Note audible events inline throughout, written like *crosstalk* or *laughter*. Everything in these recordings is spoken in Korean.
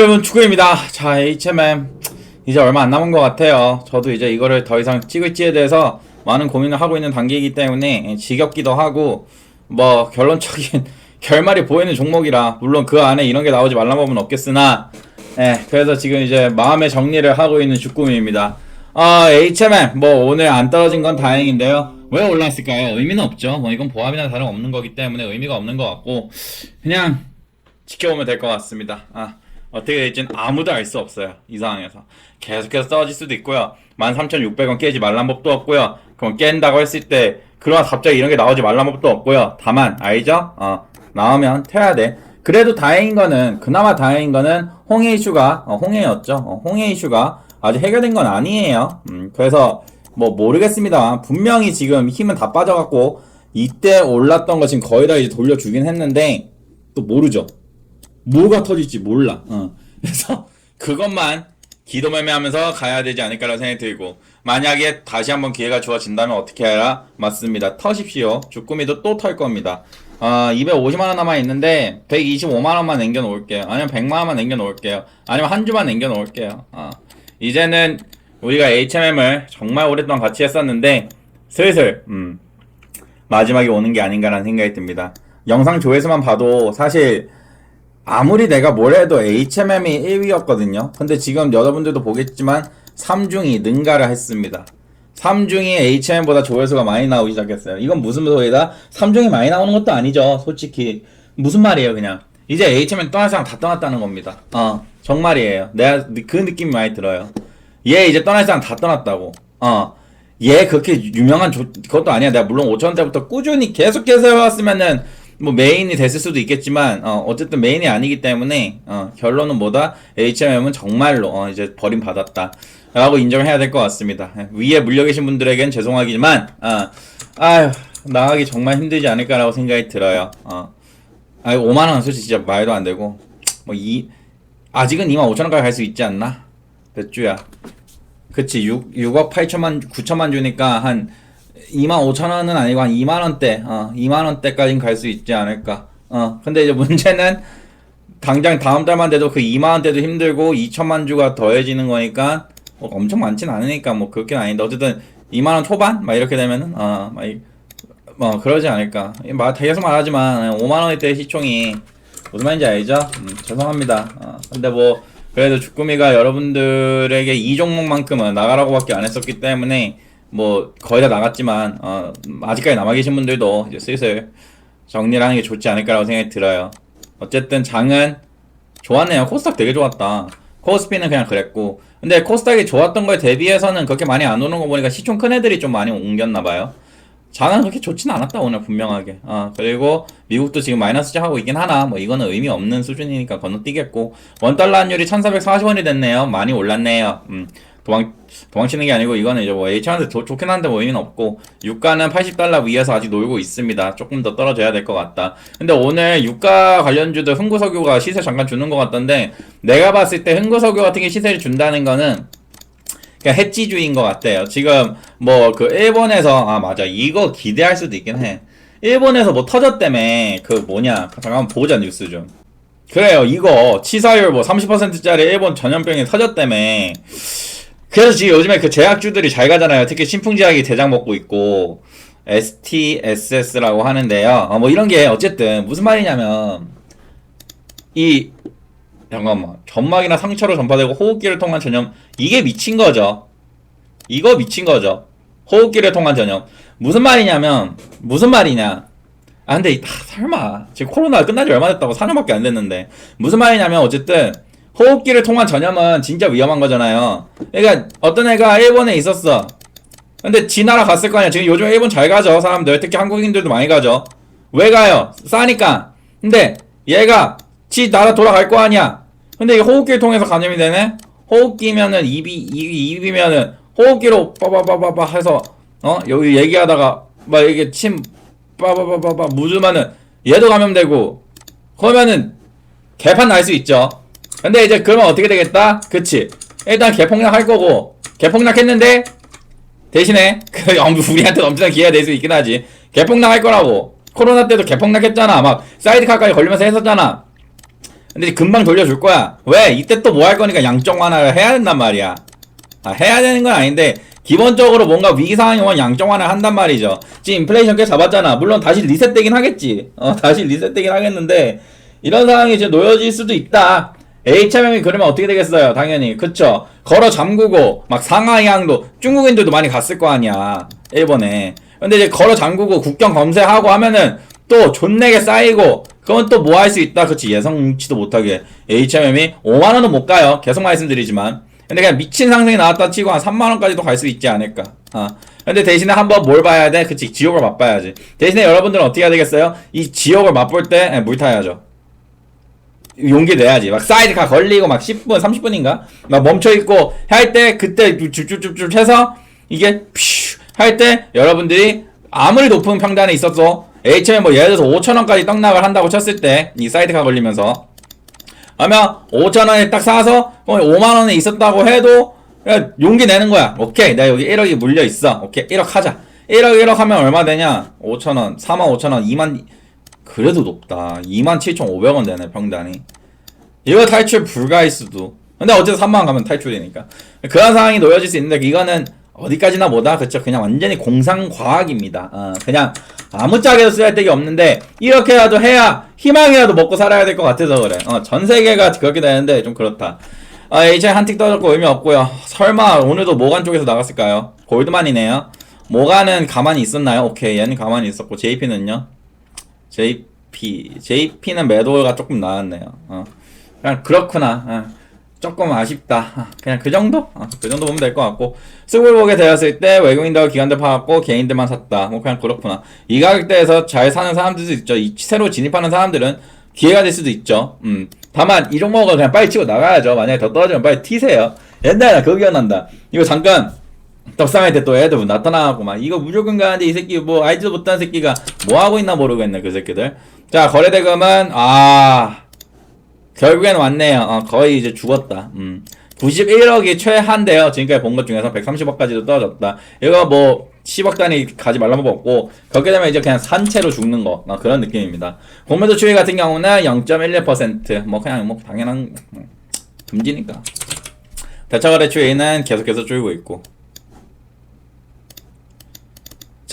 여러분 축구입니다. 자 HMM 이제 얼마 안 남은 것 같아요. 저도 이제 이거를 더 이상 찍을지에 대해서 많은 고민을 하고 있는 단계이기 때문에 지겹기도 하고 뭐 결론적인 *laughs* 결말이 보이는 종목이라 물론 그 안에 이런 게 나오지 말란 법은 없겠으나 예 그래서 지금 이제 마음의 정리를 하고 있는 주꾸미입니다. 아 HMM 뭐 오늘 안 떨어진 건 다행인데요. 왜 올랐을까요? 의미는 없죠. 뭐 이건 보합이나 다름 없는 거기 때문에 의미가 없는 것 같고 그냥 지켜보면 될 것 같습니다. 아, 어떻게 될지는 아무도 알 수 없어요. 이 상황에서. 계속해서 떨어질 수도 있고요. 13,600원 깨지 말란 법도 없고요. 그럼 깬다고 했을 때, 그러나 갑자기 이런 게 나오지 말란 법도 없고요. 다만, 알죠? 어, 나오면 태야 돼. 그래도 다행인 거는, 그나마 다행인 거는, 홍해 이슈가, 어, 홍해였죠. 어, 홍해 이슈가 아직 해결된 건 아니에요. 음, 그래서, 뭐, 모르겠습니다. 분명히 지금 힘은 다 빠져갖고, 이때 올랐던 거 지금 거의 다 이제 돌려주긴 했는데, 또 모르죠. 뭐가 터질지 몰라. 어. 그래서 *laughs* 그것만 기도매매하면서 가야 되지 않을까라는 생각이 들고 만약에 다시 한번 기회가 주어진다면 어떻게 해라? 맞습니다. 터십시오. 주꾸미도 또 털 겁니다. 아, 250만 원 남아 있는데 125만 원만 남겨 놓을게요. 아니면 100만 원만 남겨 놓을게요. 아니면 한 주만 남겨 놓을게요. 아, 이제는 우리가 HMM을 정말 오랫동안 같이 했었는데 슬슬 음, 마지막이 오는 게 아닌가라는 생각이 듭니다. 영상 조회수만 봐도 사실 아무리 내가 뭘 해도 HMM이 1위였거든요. 근데 지금 여러분들도 보겠지만 3중이 능가를 했습니다. 3중이 HMM보다 조회수가 많이 나오기 시작했어요. 이건 무슨 소리다? 3중이 많이 나오는 것도 아니죠. 솔직히. 무슨 말이에요, 그냥. 이제 HMM 떠날 사람 다 떠났다는 겁니다. 어, 정말이에요. 내가 그 느낌이 많이 들어요. 얘 이제 떠날 사람 다 떠났다고. 어. 얘 그렇게 유명한 조, 그것도 아니야. 내가 물론 5천원대부터 꾸준히 계속해서 해왔으면은 뭐 메인이 됐을 수도 있겠지만 어, 어쨌든 메인이 아니기 때문에 어, 결론은 뭐다? H&M은 정말로 어, 이제 버림 받았다. 라고 인정을 해야 될 것 같습니다. 예, 위에 물려 계신 분들에겐 죄송하지만 어, 아휴 나가기 정말 힘들지 않을까라고 생각이 들어요. 어. 아 5만원 솔직히 진짜 말도 안 되고. 뭐 이 아직은 2만 5천원까지 갈 수 있지 않나? 몇 주야? 그치 6, 6억 8천만 9천만 주니까 한 2만 5천 원은 아니고 한 2만 원대, 어, 2만 원대까지는 갈 수 있지 않을까. 어, 근데 이제 문제는 당장 다음 달만 돼도 그 2만 원대도 힘들고 2천만 주가 더해지는 거니까 뭐 엄청 많진 않으니까 뭐 그렇게는 아닌데 어쨌든 2만 원 초반 막 이렇게 되면은 어, 막 이- 뭐 그러지 않을까. 말 계속 말하지만 5만 원대 시총이 무슨 말인지 알죠? 음, 죄송합니다. 어, 근데 뭐 그래도 주꾸미가 여러분들에게 이 종목만큼은 나가라고밖에 안 했었기 때문에 뭐 거의 다 나갔지만 어, 아직까지 남아 계신 분들도 이제 슬슬 정리를 하는 게 좋지 않을까라고 생각이 들어요. 어쨌든 장은 좋았네요. 코스닥 되게 좋았다. 코스피는 그냥 그랬고 근데 코스닥이 좋았던 거에 대비해서는 그렇게 많이 안 오는 거 보니까 시총 큰 애들이 좀 많이 옮겼나 봐요. 장은 그렇게 좋진 않았다 오늘 분명하게. 아 그리고 미국도 지금 마이너스 하고 있긴 하나 뭐 이거는 의미 없는 수준이니까 건너뛰겠고 원 달러 환율이 1,440원이 됐네요. 많이 올랐네요. 음 도망 도망치는 게 아니고 이거는 이제 뭐 H한테 좋긴 한데 뭐 의미는 없고 유가는 80달러 위에서 아직 놀고 있습니다. 조금 더 떨어져야 될 것 같다. 근데 오늘 유가 관련주들 흥구석유가 시세 잠깐 주는 것 같던데 내가 봤을 때 흥구석유 같은 게 시세를 준다는 거는 그냥 해지주의인 것 같아요. 지금 뭐 그 일본에서 아 맞아 이거 기대할 수도 있긴 해. 일본에서 뭐 터졌다며 그 뭐냐 잠깐만 보자 뉴스 좀. 그래요 이거 치사율 뭐 30%짜리 일본 전염병이 터졌다며. 그래서 지금 요즘에 그 제약주들이 잘 가잖아요. 특히 신풍제약이 대장 먹고 있고 STSS라고 하는데요. 어, 뭐 이런 게 어쨌든 무슨 말이냐면 이 잠깐만 점막이나 상처로 전파되고 호흡기를 통한 전염 이게 미친 거죠. 이거 미친 거죠. 호흡기를 통한 전염 무슨 말이냐면 무슨 말이냐. 아 근데 이- 아, 설마 지금 코로나 끝난 지 얼마 됐다고 4년밖에 안 됐는데 무슨 말이냐면 어쨌든 호흡기를 통한 전염은 진짜 위험한 거잖아요. 그러니까 어떤 애가 일본에 있었어. 근데 지 나라 갔을 거 아니야. 지금 요즘 일본 잘 가죠. 사람들 특히 한국인들도 많이 가죠. 왜 가요? 싸니까. 근데 얘가 지 나라 돌아갈 거 아니야. 근데 이 호흡기를 통해서 감염이 되네. 호흡기면은 입이 입이 입이면은 호흡기로 빠바바바바 해서 어 여기 얘기하다가 막 이게 침 빠바바바바 묻으면은 얘도 감염되고 그러면은 개판 날 수 있죠. 근데 이제 그러면 어떻게 되겠다? 그치. 일단 개폭락 할 거고 개폭락 했는데 대신에 *laughs* 그 엄- 우리한테 엄청난 기회가 될 수 있긴 하지. 개폭락 할 거라고. 코로나 때도 개폭락 했잖아. 막 사이드카까지 걸리면서 했었잖아. 근데 금방 돌려줄 거야. 왜? 이때 또 뭐 할 거니까 양적 완화를 해야 된단 말이야. 아, 해야 되는 건 아닌데 기본적으로 뭔가 위기 상황이 오면 양적 완화를 한단 말이죠. 지금 인플레이션 꽤 잡았잖아. 물론 다시 리셋되긴 하겠지. 어, 다시 리셋되긴 하겠는데 이런 상황이 이제 놓여질 수도 있다. HMM이 그러면 어떻게 되겠어요? 당연히. 그쵸? 걸어 잠그고 막 상하이항도 중국인들도 많이 갔을 거 아니야. 일본에. 근데 이제 걸어 잠그고 국경 검색하고 하면은 또 존내게 쌓이고 그건 또 뭐 할 수 있다? 그치. 예상치도 못하게. HMM이 5만원은 못 가요. 계속 말씀드리지만. 근데 그냥 미친 상승이 나왔다 치고 한 3만원까지도 갈 수 있지 않을까. 어. 근데 대신에 한번 뭘 봐야 돼? 그치. 지옥을 맛봐야지. 대신에 여러분들은 어떻게 해야 되겠어요? 이 지옥을 맛볼 때 예, 물 타야죠 용기 내야지. 막 사이드카 걸리고 막 10분, 30분인가? 막 멈춰있고 할 때 그때 쭉쭉쭉쭉 해서 이게 할 때 여러분들이 아무리 높은 평단에 있었어. HM 뭐 예를 들어서 5천원까지 떡락을 한다고 쳤을 때 이 사이드카 걸리면서 하면 5천원에 딱 사서 5만원에 있었다고 해도 용기 내는 거야. 오케이. 내가 여기 1억이 물려 있어. 오케이. 1억 하자. 1억 1억 하면 얼마 되냐? 5천원, 4만 5천원, 2만 그래도 높다. 27,500원 되네, 평단이. 이거 탈출 불가일 수도. 근데 어쨌든 3만원 가면 탈출이니까. 그런 상황이 놓여질 수 있는데, 이거는 어디까지나 뭐다? 그쵸. 그냥 완전히 공상과학입니다. 어, 그냥 아무짝에도 쓸데기 없는데, 이렇게라도 해야, 희망이라도 먹고 살아야 될 것 같아서 그래. 어, 전 세계가 그렇게 되는데, 좀 그렇다. 아, HI 한틱 떨어졌고 의미 없고요 설마 오늘도 모간 쪽에서 나갔을까요? 골드만이네요. 모간은 가만히 있었나요? 오케이, 얘는 가만히 있었고, JP는요? JP, JP는 매도가 조금 나왔네요. 어. 그냥 그렇구나. 어. 조금 아쉽다. 어, 그냥 그 정도? 어, 그 정도 보면 될 것 같고 수급을 보게 되었을 때 외국인들 기관들 파갖고 개인들만 샀다. 뭐 그냥 그렇구나. 이 가격대에서 잘 사는 사람들도 있죠. 이 새로 진입하는 사람들은 기회가 될 수도 있죠. 음. 다만 이 종목은 그냥 빨리 치고 나가야죠. 만약에 더 떨어지면 빨리 튀세요. 옛날에 나 그거 기억난다. 이거 잠깐 떡상할 때 또 애들 나타나고 막 이거 무조건 가는데 이 새끼 뭐 알지도 못하는 새끼가 뭐 하고 있나 모르겠네 그 새끼들. 자 거래 대금은 아 결국엔 왔네요. 어, 거의 이제 죽었다. 음. 91억이 최한데요. 지금까지 본 것 중에서 130억까지도 떨어졌다. 이거 뭐 10억 단위 가지 말란 법 없고 그렇게 되면 이제 그냥 산채로 죽는 거. 어, 그런 느낌입니다. 공매도 추이 같은 경우는 0.11%뭐 그냥 뭐 당연한 음, 금지니까. 대차거래 추이는 계속해서 줄고 있고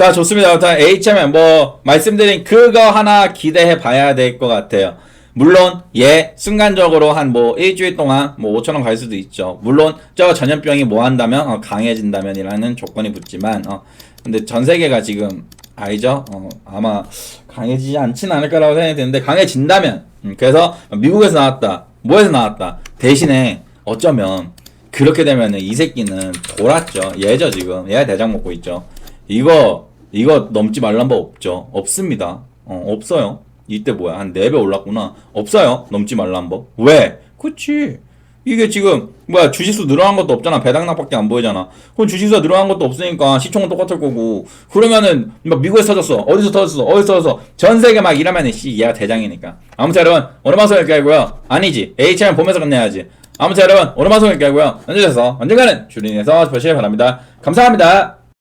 자, 좋습니다. 일단 HMM 뭐 말씀드린 그거 하나 기대해 봐야 될 것 같아요. 물론 예 순간적으로 한 뭐 일주일 동안 뭐 5천 원 갈 수도 있죠. 물론 저 전염병이 뭐 한다면 어, 강해진다면이라는 조건이 붙지만 어 근데 전 세계가 지금 알죠? 어 아마 강해지지 않지는 않을 거라고 생각이 드는데 강해진다면 음, 그래서 미국에서 나왔다 뭐에서 나왔다 대신에 어쩌면 그렇게 되면은 이 새끼는 돌았죠. 얘죠 지금 얘가 대장 먹고 있죠. 이거 이거 넘지 말란 법 없죠. 없습니다. 어, 없어요. 이때 뭐야 한 4배 올랐구나. 없어요. 넘지 말란 법. 왜? 그치. 이게 지금 뭐야 주식수 늘어난 것도 없잖아. 배당락밖에 안 보이잖아. 그럼 주식수가 늘어난 것도 없으니까 시총은 똑같을 거고. 그러면은 막 미국에서 터졌어. 어디서 터졌어. 어디서 터졌어. 전 세계 막 이러면은 씨 얘가 대장이니까. 아무튼 여러분 오늘 방송 여기까지 하고요. 아니지. HM 보면서 끝내야지. 아무튼 여러분 오늘 방송 여기까지 하고요. 언제셔서 언젠가는 주린에서 뵈시길 바랍니다. 감사합니다.